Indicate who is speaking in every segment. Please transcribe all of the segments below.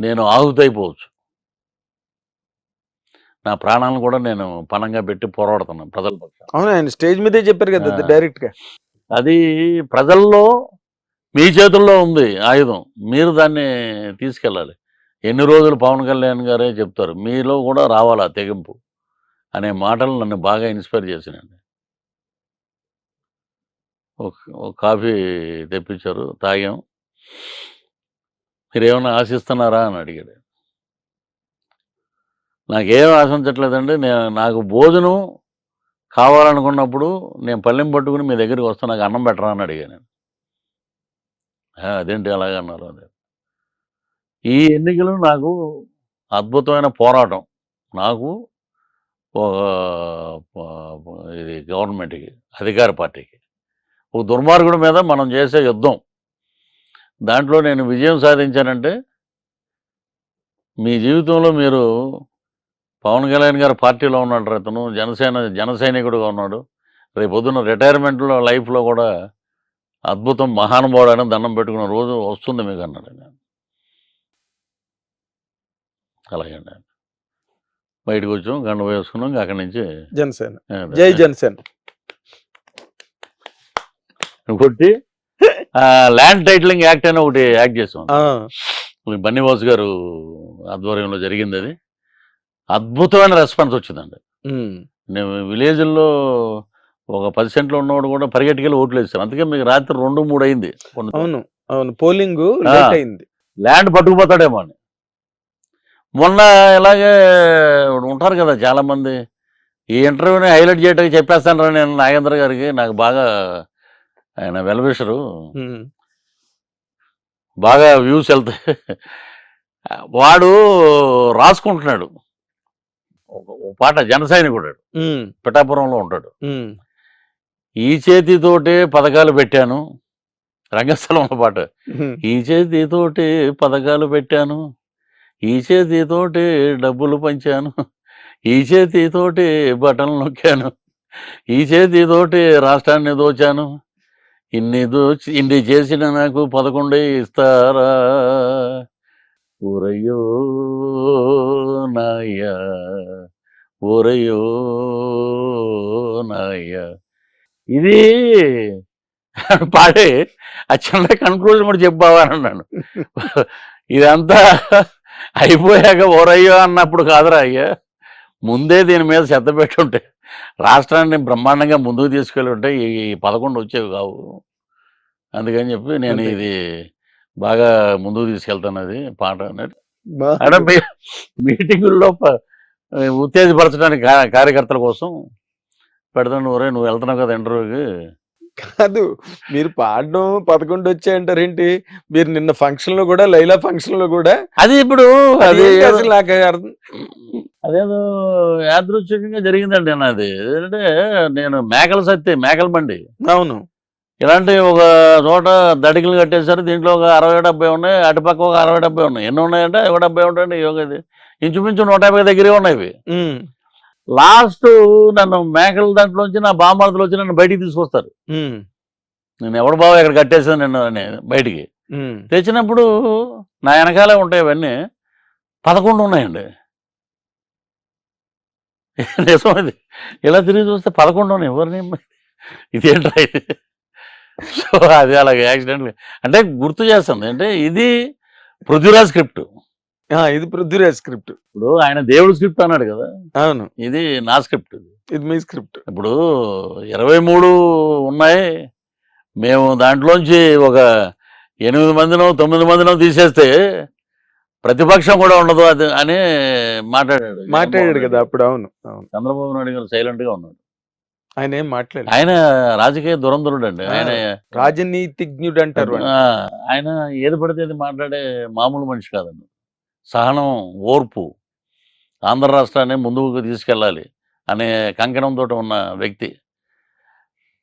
Speaker 1: నేను ఆహుతైపోవచ్చు నా ప్రాణాలను కూడా నేను పణంగా పెట్టి పోరాడుతున్నాను ప్రజల
Speaker 2: అవును? ఆయన స్టేజ్ మీదే చెప్పారు కదా
Speaker 1: ఆ.
Speaker 2: డైరెక్ట్గా
Speaker 1: అది ప్రజల్లో మీ చేతుల్లో ఉంది ఆయుధం. మీరు దాన్ని తీసుకెళ్ళాలి. ఎన్ని రోజులు పవన్ కళ్యాణ్ గారే చెప్తారు. మీలో కూడా రావాలి ఆ తెగింపు అనే మాటలు నన్ను బాగా ఇన్స్పైర్ చేసినండి ఒక కాఫీ తెప్పించారు తాగాం. మీరు ఏమైనా ఆశిస్తున్నారా అని అడిగాడు. నాకేం ఆశించట్లేదండి నేను నాకు భోజనం కావాలనుకున్నప్పుడు నేను పళ్ళెం పట్టుకుని మీ దగ్గరికి వస్తా నాకు అన్నం పెట్టరా అని అడిగాను నేను. అదేంటి అలాగ అన్నారు అదే ఈ ఎన్నికలు నాకు అద్భుతమైన పోరాటం. నాకు ఒక ఇది గవర్నమెంట్కి అధికార పార్టీకి. ఒక దుర్మార్గుడి మీద మనం చేసే యుద్ధం. దాంట్లో నేను విజయం సాధించానంటే మీ జీవితంలో మీరు పవన్ కళ్యాణ్ గారు పార్టీలో ఉన్నాడు అతను జనసేన జన సైనికుడుగా ఉన్నాడు. రేపు పొద్దున్న రిటైర్మెంట్లో లైఫ్లో కూడా అద్భుతం మహానుభావుడు అని దండం పెట్టుకున్న రోజు వస్తుంది మీకు అన్నాడు ఆయన. అలాగే అండి. బయటకు వచ్చాం గంట వేసుకున్నాం ఇంకా అక్కడి నుంచి
Speaker 2: జనసేన. జై జనసేన.
Speaker 1: కొట్టి ల్యాండ్ టైటిలింగ్ యాక్ట్ అని ఒకటి యాక్ట్ చేసాం బన్నీవాస్ గారు ఆధ్వర్యంలో జరిగింది అది. అద్భుతమైన రెస్పాన్స్ వచ్చిందండి. నేను విలేజ్లో ఒక పది సెంట్లు ఉన్నవాడు కూడా పరిగెట్టుకెళ్ళి ఓట్లు వేస్తాను అందుకే మీకు రాత్రి రెండు మూడు అయింది. కొన్ని
Speaker 2: అవును అవును. పోలింగ్ అయింది.
Speaker 1: ల్యాండ్ పట్టుకుపోతాడేమో అని. మొన్న ఇలాగే ఉంటారు కదా చాలా మంది ఈ ఇంటర్వ్యూని హైలైట్ చేయడానికి చెప్పేస్తాను నేను నాగేంద్ర గారికి. నాకు బాగా ఆయన వెల్విషరు.
Speaker 2: ఉమ్,
Speaker 1: బాగా వ్యూస్ వెళ్తాయి వాడు రాసుకుంటున్నాడు. ఒక- పాట జన సైనికుడు.
Speaker 2: ఉమ్,
Speaker 1: పిఠాపురంలో ఉంటాడు. ఈ చేతితోటే పథకాలు పెట్టాను. రంగస్థలంలో పాట. ఈ చేతితోటి పథకాలు పెట్టాను. ఈ చేతితోటి డబ్బులు పంచాను. ఈ చేతితోటి బటన్లు నొక్కాను. ఈ చేతితోటి రాష్ట్రాన్ని దోచాను. ఇన్ని ఇన్ని చేసిన నాకు పదకొండే ఇస్తారా? ఊరయ్యో నాయ్యా ఊరయ్యో నాయ్యా. ఇది పాడే ఆ చిన్న కన్క్లూజన్ కూడా చెప్పావా అని అన్నాను. ఇదంతా అయిపోయాక ఓరయ్యో అన్నప్పుడు కాదురా అయ్యా. ముందే దీని మీద శ్రద్ధ పెట్టుంటే. రాష్ట్రాన్ని బ్రహ్మాండంగా ముందుకు తీసుకెళ్ళి ఉంటే ఈ పదకొండు వచ్చేవి కావు. అందుకని చెప్పి నేను. ఇది బాగా ముందుకు తీసుకెళ్తాను అది పాట అన్నట్టు అంటే మీటింగుల్లో ఉత్తేజపరచడానికి కార్యకర్తల కోసం పెడతాను ఒరే నువ్వు వెళ్తున్నావు కదా ఇంటర్వ్యూకి.
Speaker 2: కాదు. మీరు పాడడం పదకొండు వచ్చాయంటారేంటి మీరు నిన్న ఫంక్షన్లో కూడా లైలా ఫంక్షన్లో కూడా
Speaker 1: అది ఇప్పుడు అది
Speaker 2: అసలు నాకు అర్థం
Speaker 1: అదేదో యాదృచ్ఛికంగా జరిగిందండి నాది. ఏంటంటే నేను మేకల సత్తి మేకల బండి.
Speaker 2: అవును.
Speaker 1: ఇలాంటి ఒక చోట దడికలు కట్టేశారు. దీంట్లో ఒక అరవై డెబ్బై ఉన్నాయి. అటుపక్క ఒక అరవై డెబ్బై ఉన్నాయి. ఎన్ని ఉన్నాయంటే ఒక డెబ్బై ఉంటాయండి. యోగ ఇది. ఇంచుమించు నూట యాభై దగ్గరే ఉన్నాయి లాస్ట్ నన్ను మేకల దాంట్లోంచి నా బామర్దలు వచ్చి నన్ను బయటికి తీసుకొస్తారు. నేను ఎవడు బావ ఇక్కడ కట్టేసాను నిన్ను అని బయటికి. తెచ్చినప్పుడు నా వెనకాలే ఉంటాయి అవన్నీ పదకొండు ఉన్నాయండి. నిజం ఇది ఇలా తిరిగి చూస్తే పదకొండు ఉన్నాయి. ఎవరిని ఇదేంట్రా ఇది? సో అది అలాగే యాక్సిడెంట్ అంటే గుర్తు చేస్తుంది అంటే ఇది పృథ్వీరాజ్ స్క్రిప్ట్.
Speaker 2: ఇది పృథ్వీరాజ్ స్క్రిప్ట్.
Speaker 1: ఇప్పుడు ఆయన దేవుడు స్క్రిప్ట్ అన్నాడు కదా.
Speaker 2: అవును.
Speaker 1: ఇది నా స్క్రిప్ట్ ఇది.
Speaker 2: మీ స్క్రిప్ట్.
Speaker 1: ఇప్పుడు ఇరవై మూడు ఉన్నాయి. మేము దాంట్లోంచి ఒక ఎనిమిది మందినో తొమ్మిది మందినో తీసేస్తే ప్రతిపక్షం కూడా ఉండదు అది అని మాట్లాడాడు
Speaker 2: మాట్లాడాడు కదా అప్పుడు అవును అవును.
Speaker 1: చంద్రబాబు నాయుడు గారు సైలెంట్గా ఉన్నాడు.
Speaker 2: ఆయన ఏం మాట్లాడారు
Speaker 1: ఆయన రాజకీయ దురంధరుడు అండి. ఆయన
Speaker 2: రాజనీతిజ్ఞుడు అంటారు
Speaker 1: ఆయన ఏది పడితే అది మాట్లాడే మామూలు మనిషి కాదండి. సహనం ఓర్పు ఆంధ్ర రాష్ట్రాన్ని ముందుకు తీసుకెళ్ళాలి అనే కంకణంతో ఉన్న వ్యక్తి.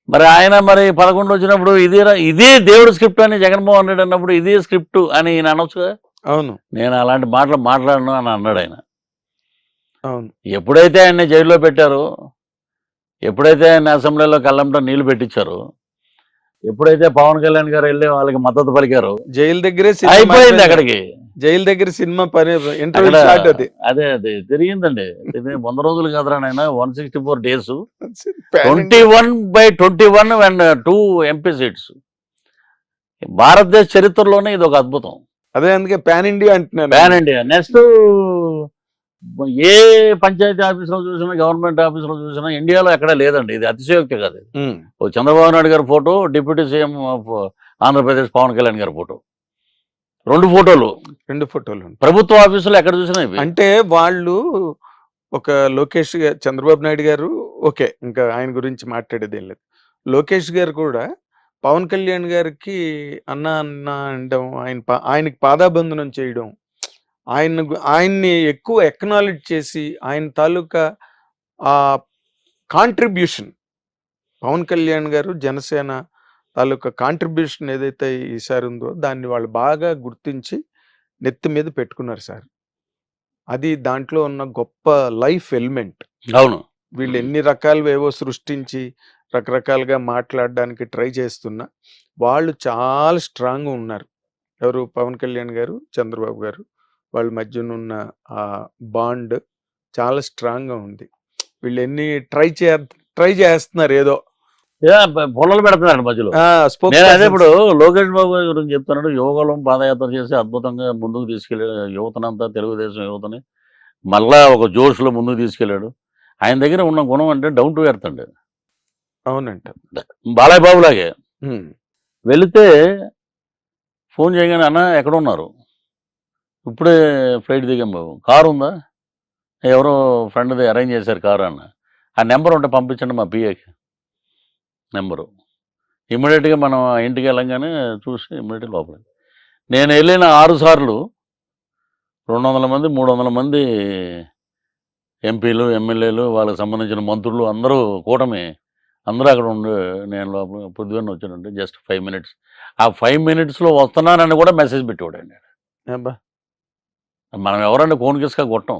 Speaker 1: మరి ఆయన మరి పదకొండు వచ్చినప్పుడు ఇదే ఇదే దేవుడు స్క్రిప్ట్ అని జగన్మోహన్ రెడ్డి అన్నప్పుడు ఇదే స్క్రిప్ట్ అని ఈయన అనొచ్చు కదా?
Speaker 2: అవును.
Speaker 1: నేను అలాంటి మాటలు మాట్లాడను అని అన్నాడు ఆయన.
Speaker 2: అవును.
Speaker 1: ఎప్పుడైతే ఆయన్ని జైల్లో పెట్టారో ఎప్పుడైతే ఆయన అసెంబ్లీలో కళ్ళంట నీళ్ళు పెట్టించారో ఎప్పుడైతే పవన్ కళ్యాణ్ గారు వెళ్ళి వాళ్ళకి మద్దతు పలికారో
Speaker 2: జైలు దగ్గరే
Speaker 1: అయిపోయింది. అక్కడికి.
Speaker 2: జైలు దగ్గర సినిమా పని ఇంటర్వ్యూ షాట్ అది.
Speaker 1: అదే అదే తిరిగిందండి ఇది వంద రోజులు కదరా నాయన one sixty four days twenty one by twenty one and two MP seats భారతదేశ చరిత్రలోనే ఇది ఒక అద్భుతం.
Speaker 2: అదే అందుకే పాన్ ఇండియా అంటున్నాను.
Speaker 1: ప్యాన్ ఇండియా నెక్స్ట్ ఏ పంచాయతీ ఆఫీసులో చూసినా గవర్నమెంట్ ఆఫీసులో చూసినా ఇండియాలో ఎక్కడ లేదండి. ఇది అతిశయోక్తి కాదు చంద్రబాబు నాయుడు గారి photo deputy CM of Andhra Pradesh Pawan Kalyan గారి ఫోటో. రెండు ఫోటోలు.
Speaker 2: రెండు ఫోటోలు.
Speaker 1: ప్రభుత్వ ఆఫీసులో ఎక్కడ చూసినా
Speaker 2: అంటే వాళ్ళు ఒక లోకేష్ చంద్రబాబు నాయుడు గారు ఓకే ఇంకా ఆయన గురించి మాట్లాడేది ఏం లేదు. లోకేష్ గారు కూడా పవన్ కళ్యాణ్ గారికి అన్న అన్న అనడం ఆయన ఆయనకి పాదాబంధనం చేయడం ఆయన ఆయన్ని ఎక్కువ ఎక్నాలెడ్జ్ చేసి ఆయన తాలూకా ఆ కాంట్రిబ్యూషన్ పవన్ కళ్యాణ్ గారు జనసేన తాలూకా కాంట్రిబ్యూషన్ ఏదైతే ఈసారి ఉందో దాన్ని వాళ్ళు బాగా గుర్తించి నెత్తి మీద పెట్టుకున్నారు సార్. అది దాంట్లో ఉన్న గొప్ప లైఫ్ ఎలిమెంట్.
Speaker 1: అవును.
Speaker 2: వీళ్ళు ఎన్ని రకాలు ఏవో సృష్టించి రకరకాలుగా మాట్లాడడానికి ట్రై చేస్తున్నా వాళ్ళు చాలా స్ట్రాంగ్ ఉన్నారు. ఎవరు? పవన్ కళ్యాణ్ గారు చంద్రబాబు గారు. వాళ్ళ మధ్యన ఉన్న ఆ బాండ్ చాలా స్ట్రాంగ్గా ఉంది. వీళ్ళు ఎన్ని ట్రై చే ట్రై చేస్తున్నారు ఏదో
Speaker 1: పొలాలు పెడుతున్నాడు మధ్యలో. నేను అదే. ఇప్పుడు లోకేష్ బాబు గారి గురించి చెప్తున్నాడు యోగలం పాదయాత్ర చేసి అద్భుతంగా ముందుకు తీసుకెళ్ళాడు యువతనంతా తెలుగుదేశం యువతని మళ్ళా ఒక జోష్లో ముందుకు తీసుకెళ్ళాడు. ఆయన దగ్గర ఉన్న గుణం అంటే డౌన్ టు ఎర్త్ అండి.
Speaker 2: అవునంట.
Speaker 1: బాలయ్య బాబు లాగే. వెళితే ఫోన్ చేయగానే అన్న ఎక్కడ ఉన్నారు ఇప్పుడే ఫ్లైట్ దిగాం బాబు. కారు ఉందా? ఎవరో ఫ్రెండ్ది అరేంజ్ చేశారు కారు అన్న. ఆ నెంబర్ ఉంటే పంపించండి మా పిఏకి. నెంబరు. ఇమ్మీడియట్గా మనం ఆ ఇంటికి వెళ్ళంగానే చూసి ఇమ్మీడియట్ లోపల నేను వెళ్ళిన ఆరు సార్లు రెండు వందల మంది మూడు వందల మంది ఎంపీలు ఎమ్మెల్యేలు వాళ్ళకి సంబంధించిన మంత్రులు అందరూ కూటమి అందరూ అక్కడ ఉండి నేను లోపల పొద్దున్న వచ్చానంటే జస్ట్ ఫైవ్ మినిట్స్. ఆ ఫైవ్ మినిట్స్లో వస్తున్నానని కూడా మెసేజ్ పెట్టేవాడండి
Speaker 2: అబ్బా!
Speaker 1: మనం ఎవరంటే కోన్ కిస్కా కొట్టం.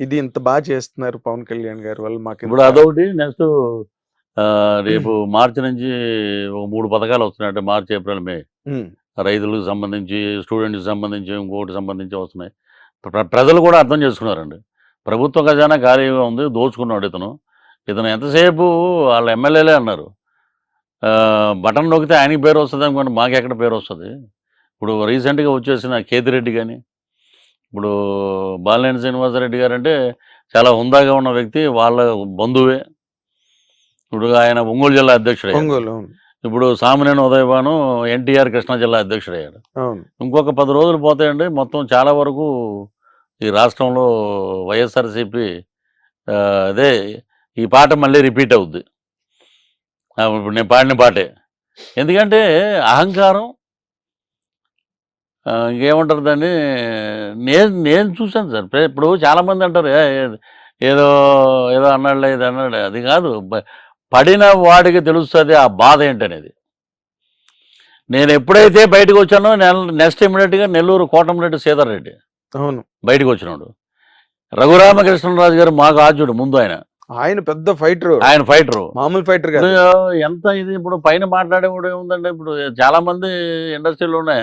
Speaker 2: ఇది ఇంత బాగా చేస్తున్నారు పవన్ కళ్యాణ్ గారు వాళ్ళు మాకు
Speaker 1: ఇప్పుడు అదొకటి నెక్స్ట్ రేపు మార్చి నుంచి ఒక మూడు పథకాలు వస్తున్నాయి. అంటే మార్చి ఏప్రిల్ మే. రైతులకు సంబంధించి స్టూడెంట్కి సంబంధించి ఇంకోటి సంబంధించి వస్తున్నాయి. ప్ర- ప్రజలు కూడా అర్థం చేసుకున్నారండి. ప్రభుత్వ ఖజానా ఖాళీగా ఉంది దోచుకున్నాడు ఇతను. ఇతను ఎంతసేపు వాళ్ళ ఎమ్మెల్యేలే అన్నారు. బటన్ నొక్కితే ఆయనకి పేరు వస్తుంది అనుకోండి మాకు ఎక్కడ పేరు వస్తుంది? ఇప్పుడు రీసెంట్గా వచ్చేసిన కేతిరెడ్డి కానీ ఇప్పుడు బాలినేని శ్రీనివాసరెడ్డి గారు అంటే చాలా హుందాగా ఉన్న వ్యక్తి వాళ్ళ బంధువే. ఇప్పుడు ఆయన ఒంగోలు జిల్లా అధ్యక్షుడు
Speaker 2: ఒంగోలు
Speaker 1: ఇప్పుడు సామినేని ఉదయభాను ఎన్టీఆర్ కృష్ణా జిల్లా అధ్యక్షుడయ్యాడు. ఇంకొక పది రోజులు పోతాయండి మొత్తం చాలా వరకు ఈ రాష్ట్రంలో వైఎస్ఆర్సీపీ అదే ఈ పాట మళ్ళీ రిపీట్ అవుద్ది. ఇప్పుడు నేను పాడిన పాటే. ఎందుకంటే అహంకారం ఇంకేమంటారు దాన్ని నేను నేను చూశాను సార్. ఇప్పుడు చాలామంది అంటారు "ఏ, ఏ- ఏదో ఏదో అన్నాడులే ఇది అన్నాడు అది కాదు. పడిన వాడికి తెలుస్తుంది ఆ బాధ ఏంటనేది. నేను ఎప్పుడైతే బయటకు వచ్చానో నెక్స్ట్ ఇమీడియట్గా నెల్లూరు కోటమిరెడ్డి సీతారెడ్డి
Speaker 2: అవును.
Speaker 1: బయటకు వచ్చినాడు. రఘురామకృష్ణరాజు గారు మాకు ఆద్యుడు ముందు ఆయన.
Speaker 2: ఆయన పెద్ద ఫైటర్.
Speaker 1: ఆయన ఫైటరు.
Speaker 2: మామూలు ఫైటర్
Speaker 1: ఎంత ఇది ఇప్పుడు పైన మాట్లాడేవాడు ఏముందంటే ఇప్పుడు చాలా మంది ఇండస్ట్రీలోనే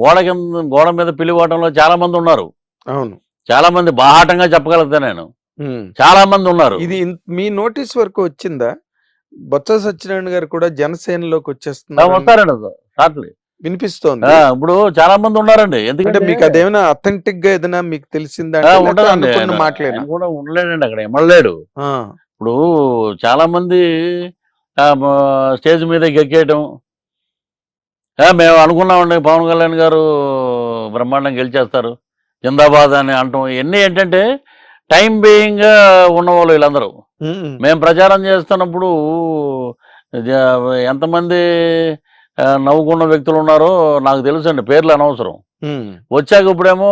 Speaker 1: గోడ కింద గోడ మీద పిలివాటంలో చాలా మంది ఉన్నారు.
Speaker 2: అవును.
Speaker 1: చాలా మంది బాహాటంగా చెప్పగలుగుతా నేను. చాలా మంది ఉన్నారు.
Speaker 2: ఇది మీ నోటీస్ వరకు వచ్చిందా? బొత్స సత్యనారాయణ గారు కూడా జనసేనలోకి వచ్చేస్తున్నారు
Speaker 1: వస్తారండి షార్ట్లీ
Speaker 2: వినిపిస్తోంది.
Speaker 1: ఇప్పుడు చాలా మంది ఉన్నారండి. ఎందుకంటే
Speaker 2: మీకు అదేమైనా అథెంటిక్గా ఏదైనా మీకు తెలిసిందా
Speaker 1: ఆయన కూడా ఉండలేడండి అక్కడ. ఎమ్మలేడు
Speaker 2: ఆ,
Speaker 1: ఇప్పుడు చాలా మంది స్టేజ్ మీద గెక్కేయటం మేము అనుకున్నామండి పవన్ కళ్యాణ్ గారు బ్రహ్మాండం గెలిచేస్తారు. జిందాబాద్ అని అంటాం. ఇవన్నీ ఏంటంటే టైం బీయింగ్గా ఉన్నవాళ్ళు వీళ్ళందరూ. మేము. ప్రచారం చేస్తున్నప్పుడు ఎంతమంది నవ్వుకున్న వ్యక్తులు ఉన్నారో నాకు తెలుసండి పేర్లు అనవసరం. వచ్చాక ఇప్పుడేమో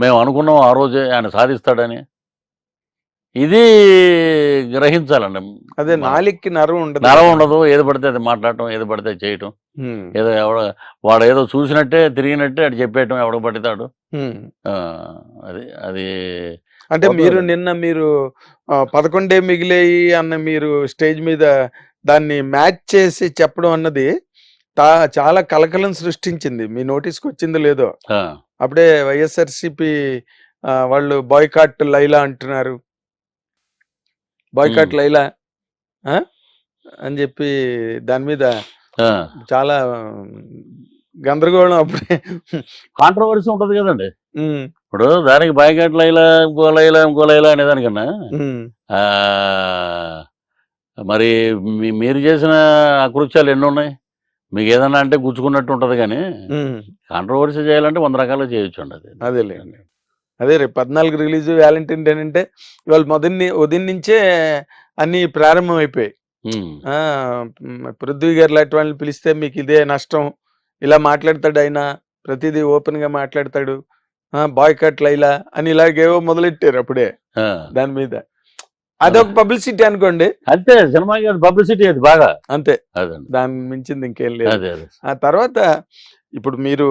Speaker 1: మేము అనుకున్నాం ఆ రోజే ఆయన సాధిస్తాడని. ఇది గ్రహించాలండి.
Speaker 2: అదే నాలిక్కి నరం ఉండదు.
Speaker 1: నరం ఉండదు. ఏది పడితే అది మాట్లాడటం ఏది పడితే అది చేయటం. ఏదో ఎవడ వాడు ఏదో చూసినట్టే తిరిగినట్టే అటు చెప్పేయటం ఎవడ పడతాడు. అది అది
Speaker 2: అంటే. మీరు నిన్న మీరు పదకొండే మిగిలేయి అన్న మీరు స్టేజ్ మీద దాన్ని మ్యాచ్ చేసి చెప్పడం అన్నది చాలా కలకలం సృష్టించింది. మీ నోటీస్కి వచ్చిందో లేదో. అప్పుడే వైఎస్ఆర్సిపి వాళ్ళు బాయ్కాట్ లైలా అంటున్నారు. బాయ్కాట్. లైలా? అని చెప్పి దాని మీద. చాలా గందరగోళం అప్పుడే
Speaker 1: కాంట్రవర్సీ ఉంటది కదండి ఇప్పుడు దానికి బాయ్కాట్ లైలా ఇంకో లైలా ఇంకో లైలా అనేదానికన్నా
Speaker 2: ఉమ్,
Speaker 1: ఆ, మరి మీరు చేసిన అకృత్యాలు ఎన్ని ఉన్నాయి మీకు ఏదన్నా అంటే గుచ్చుకున్నట్టు ఉంటది కానీ. కాంట్రవర్సీ చేయాలంటే వంద రకాలు చేయొచ్చు అండి అది
Speaker 2: అదేలేండి అదే రేపు పద్నాలుగు రిలీజ్ వ్యాలంటైన్ డే అంటే ఇవాళ మొదటి ఉదయం నుంచే అన్ని ప్రారంభం అయిపోయాయి పృథ్వీ గారు లాంటి వాళ్ళని పిలిస్తే మీకు ఇదే నష్టం. ఇలా మాట్లాడతాడు ఆయన ప్రతిదీ ఓపెన్గా మాట్లాడతాడు. బాయ్ కట్ లైలా అని ఇలాగేవో మొదలెట్టారు అప్పుడే. దాని మీద. అదొక పబ్లిసిటీ అనుకోండి.
Speaker 1: అంతే సినిమాకి పబ్లిసిటీ అది బాగా.
Speaker 2: అంతే. దాని మించింది ఇంకేం లేదు. ఆ తర్వాత ఇప్పుడు మీరు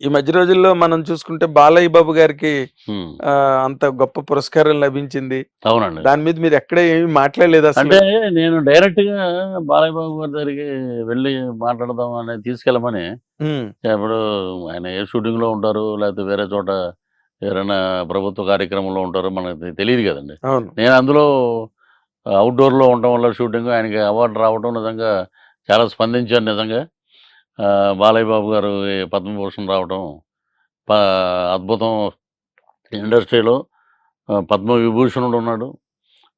Speaker 2: ఈ మధ్య రోజుల్లో మనం చూసుకుంటే బాలయ్య బాబు గారికి అంత గొప్ప పురస్కారం లభించింది.
Speaker 1: అవునండి.
Speaker 2: దాని మీద మీరు ఎక్కడ ఏమి మాట్లాడలేదు
Speaker 1: అంటే నేను డైరెక్ట్గా బాలయ్య బాబు గారి దగ్గరికి వెళ్ళి మాట్లాడదాం అనేది తీసుకెళ్ళమని ఇప్పుడు ఆయన ఏ షూటింగ్లో ఉంటారు లేకపోతే వేరే చోట ఎవరైనా ప్రభుత్వ కార్యక్రమంలో ఉంటారో మనకు తెలియదు కదండి. నేను అందులో అవుట్డోర్లో ఉండటం వల్ల షూటింగ్ ఆయనకి అవార్డు రావడం నిజంగా చాలా స్పందించాను నిజంగా. బాలయ్య బాబు గారు పద్మభూషణ్ రావడం ప- అద్భుతం ఇండస్ట్రీలో. పద్మ విభూషణుడు ఉన్నాడు.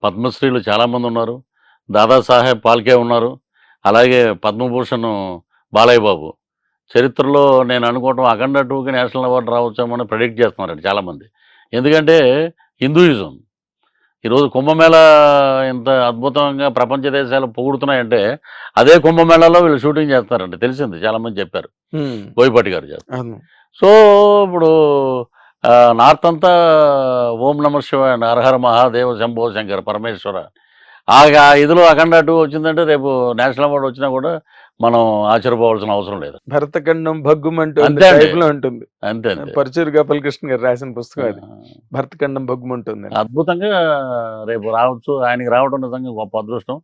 Speaker 1: పద్మశ్రీలు చాలామంది ఉన్నారు దాదాసాహెబ్ పాల్కే ఉన్నారు. అలాగే పద్మభూషణ్ బాలయ్య బాబు చరిత్రలో నేను అనుకోవటం అఖండ టూకి నేషనల్ అవార్డు రావచ్చామని ప్రెడిక్ట్ చేస్తున్నారండి చాలామంది. ఎందుకంటే హిందూయిజం. ఈరోజు కుంభమేళ ఇంత అద్భుతంగా ప్రపంచ దేశాలు పొగుడుతున్నాయంటే అదే కుంభమేళాలో వీళ్ళు షూటింగ్ చేస్తున్నారండి తెలిసింది. చాలామంది చెప్పారు.
Speaker 2: ఉమ్,
Speaker 1: బోయపాటి గారు చేస్తారు సో ఇప్పుడు నార్త్ అంతా ఓం నమ శివాయ హరహర మహాదేవ శంభో శంకర పరమేశ్వర. ఆ ఇదిలో అఖండ టూ వచ్చిందంటే రేపు నేషనల్ అవార్డు వచ్చినా కూడా మనం ఆశ్చర్యపోవాల్సిన అవసరం లేదు.
Speaker 2: భరతఖండం భగ్గుమంటూ ఉంటుంది.
Speaker 1: అంతే
Speaker 2: పరచూరు గోపాలకృష్ణ గారు రాసిన పుస్తకం అది. భరతఖండం భగ్గుమంటుంది
Speaker 1: అద్భుతంగా రేపు రావచ్చు ఆయనకి రావడం నిజంగా గొప్ప అదృష్టం.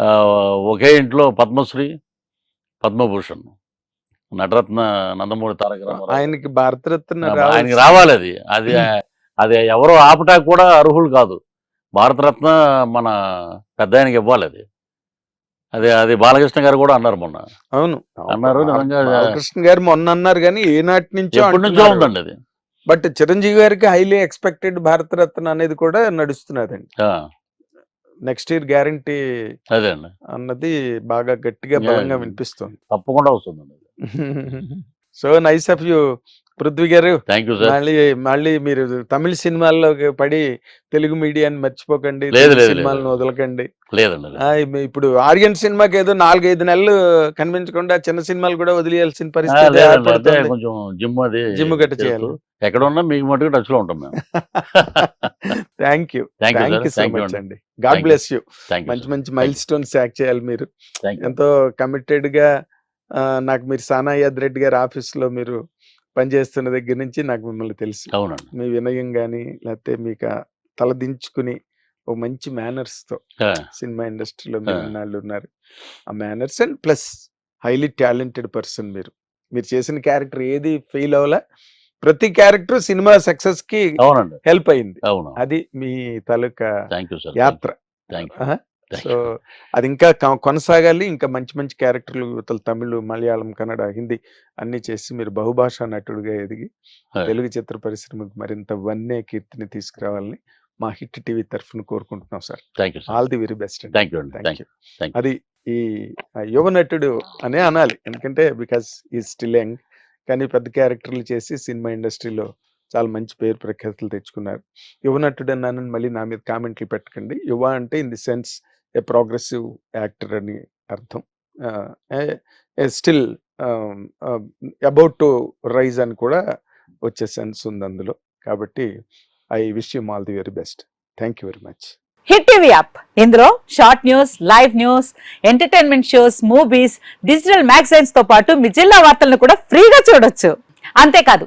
Speaker 1: ఆ, ఒకే ఇంట్లో పద్మశ్రీ పద్మభూషణ్ నటరత్న నందమూరి తారక రామారావు.
Speaker 2: ఆయనకి భారతరత్న
Speaker 1: ఆయనకి రావాలి అది. అది అది ఎవరో ఆపటానికి కూడా అర్హులు కాదు. భారతరత్న మన పెద్ద ఆయనకి ఇవ్వాలి అది. అది అది బాలకృష్ణ గారు కూడా అన్నారు మొన్న.
Speaker 2: అవును.
Speaker 1: అన్నారు
Speaker 2: బాలకృష్ణ గారు మొన్న అన్నారు కానీ ఏనాటి నుంచో
Speaker 1: నుంచో ఉందండి అది.
Speaker 2: బట్ చిరంజీవి గారికి హైలీ ఎక్స్పెక్టెడ్ భారతరత్న అనేది కూడా నడుస్తున్నదండి. నెక్స్ట్ ఇయర్ గ్యారంటీ
Speaker 1: అదే అండి.
Speaker 2: అన్నది బాగా గట్టిగా. బలంగా వినిపిస్తుంది.
Speaker 1: తప్పకుండా వస్తుందండి
Speaker 2: so nice of you Prithvi గారు
Speaker 1: థ్యాంక్ యూ
Speaker 2: మళ్ళీ మళ్ళీ మీరు తమిళ సినిమాల్లోకి పడి తెలుగు మీడియాని మర్చిపోకండి సినిమాలను. వదలకండి.
Speaker 1: లేదండి
Speaker 2: ఇప్పుడు ఆర్యన్ సినిమాకి ఏదో నాలుగైదు నెలలు కనిపించకుండా చిన్న సినిమాలు కూడా వదిలేయాల్సిన పరిస్థితి
Speaker 1: కొంచెం జిమ్ అది
Speaker 2: జిమ్ గట్ట చేయాలి.
Speaker 1: ఎక్కడ ఉన్నా మీకు మటుకు టచ్లో ఉంటాం మేము.
Speaker 2: Thank you
Speaker 1: thank you
Speaker 2: so much
Speaker 1: అండి.
Speaker 2: గాడ్. బ్లెస్ యూ మంచి మంచి మైల్ స్టోన్స్ యాక్ట్ చేయాలి మీరు. ఎంతో కమిటెడ్గా నాకు మీరు సానా యాద్ గారి ఆఫీస్లో మీరు పనిచేస్తున్న దగ్గర నుంచి నాకు మిమ్మల్ని తెలుసు.
Speaker 1: అవునండి.
Speaker 2: మీ వినయం కానీ లేకపోతే మీకు తలదించుకుని ఓ మంచి
Speaker 1: మేనర్స్తో
Speaker 2: సినిమా ఇండస్ట్రీలో మీరు ఉన్నారు. ఆ manners and plus highly talented person మీరు. మీరు చేసిన క్యారెక్టర్ ఏది ఫెయిల్ అవ్వలే? ప్రతి క్యారెక్టర్ సినిమా
Speaker 1: సక్సెస్కి
Speaker 2: హెల్ప్ అయింది. అది మీ తాలూకా యాత్ర. సో అది ఇంకా కొనసాగాలి. ఇంకా మంచి మంచి క్యారెక్టర్లు యువతలు తమిళ్ మలయాళం కన్నడ హిందీ అన్ని చేసి మీరు బహుభాషా నటుడిగా ఎదిగి. తెలుగు చిత్ర పరిశ్రమకు మరింత వన్నే కీర్తిని తీసుకురావాలని మా హిట్ టీవీ తరఫున కోరుకుంటున్నాం sir.
Speaker 1: Thank you
Speaker 2: all the very best
Speaker 1: thank you
Speaker 2: thank you అది ఈ యువ నటుడు అనే అనాలి. ఎందుకంటే బికాస్ ఈ స్టిల్ యంగ్ కానీ పెద్ద క్యారెక్టర్లు చేసి సినిమా ఇండస్ట్రీలో చాలా మంచి పేరు ప్రఖ్యాతులు తెచ్చుకున్నారు. యువ నటుడు అన్నానని మళ్ళీ నా మీద కామెంట్లు పెట్టకండి. యువ అంటే in the sense a progressive actor అని అర్థం. స్టిల్ అబౌట్ టు రైజ్ అని కూడా వచ్చే సెన్స్ ఉంది అందులో. కాబట్టి I wish you all the very best. Thank you very much.
Speaker 3: Hit TV app. ఇందులో short news live news entertainment shows movies digital మ్యాగజైన్స్తో పాటు మీ జిల్లా వార్తలను కూడా ఫ్రీగా చూడొచ్చు. అంతేకాదు